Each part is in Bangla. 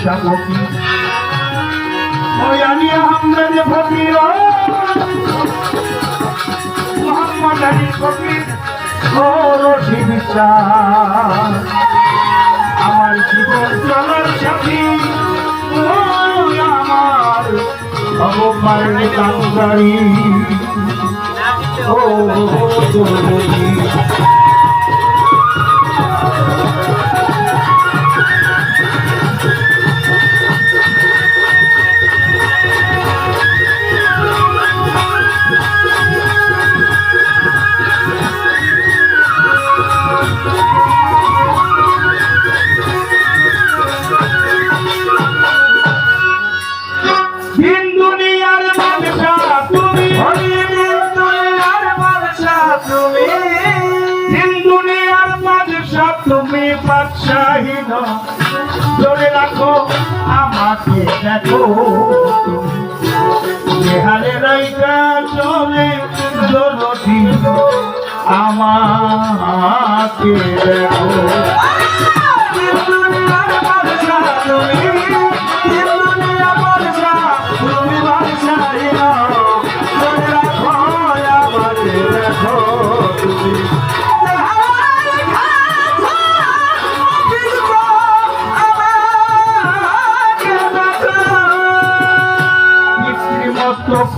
শাবতী ওয়ানি আহমেদ ফকির মোহাম্মদ আলী ও রশিদ আমার জীবন চলার সাথী। ভগবান কাঙ্গারি ও বাদশাহী ধরে রাখো আমাকে দেখো। নেহালে রাইকা চলে জলদি আমাকে দেখো। দিন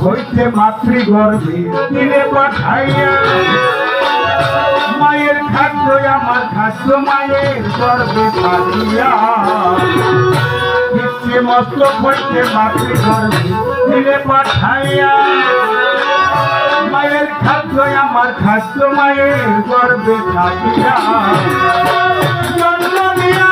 হইতে মাতৃগর্ভে দিলে পাঠাইয়া, মায়ের খাদ্য আমার খাদ্য, মায়ের গর্ভে পাঠিয়া। পিতৃমস্তক হইতে মাতৃগর্ভে দিলে পাঠাইয়া, মায়ের খাদ্য আমার খাদ্য, মায়ের গর্ভে থাকিয়া জন্ম দিয়া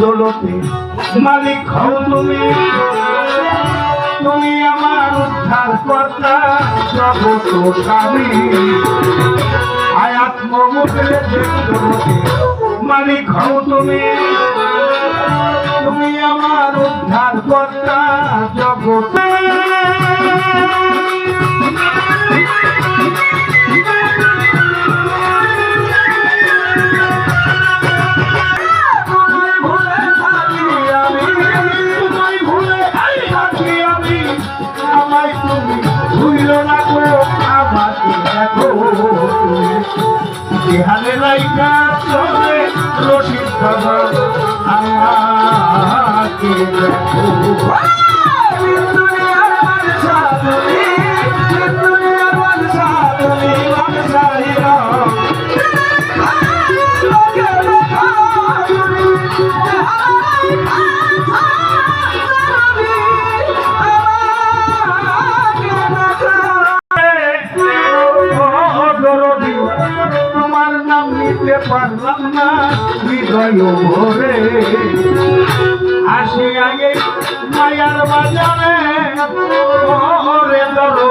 দৌলতে মালিক হও তুমি। তুমি আমার উদ্ধার কর্তা জগত স্বামী আয়াত মুখে দৌলতে মালিক হও তুমি। তুমি আমার উদ্ধার কর্তা জগত যেহানে লাইকা চলে রশিদ বাবা, আমাকে নিতে পারলাম না, হৃদয় ভরে। আসি আগে মায়ার বাজারে, ওরে ধরো,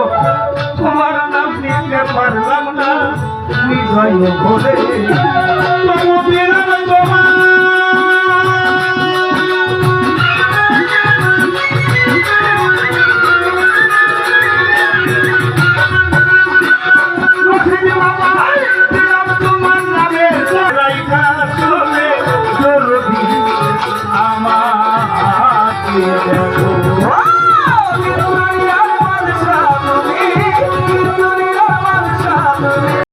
তোমার নাম নিতে পারলাম না, হৃদয় ভরে। I'm